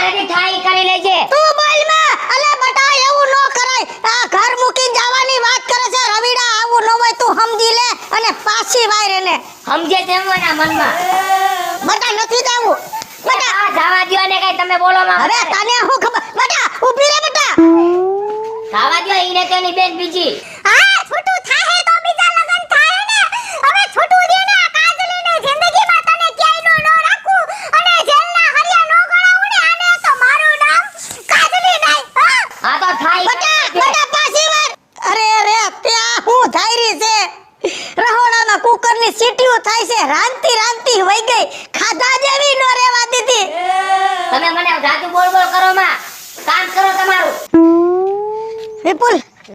મારાથી થાય કરી લેજે તું બોલમાં અલે બટા એવું ન કરાય. આ ઘર મૂકીને જવાની વાત કરે છે. રવિડા આવું ન હોય તું સમજી લે અને પાછી વાયર એને સમજે તેમ ના મનમાં. બટા નથી જાવું. બટા. આ જવા દયો ને કઈ તમે બોલો માં અરે તને હું ખબર? બટા ઊભી રે બટા. જવા દયો ઈને તેની બેન બીજી. હા? થાય બટા બટા પાછી વાર અરે રે ત્યાં હું ધાયરી છે? રહોડામાં કુકરની સીટીઓ થાય છે. રાંધતી રાંધતી વઈ ગઈ. ખાધા જેવી ન રેવા દીધી. તમે મને જાજુ બોલ બોલ કરો માં. કામ કરો તમારું. વિપુલ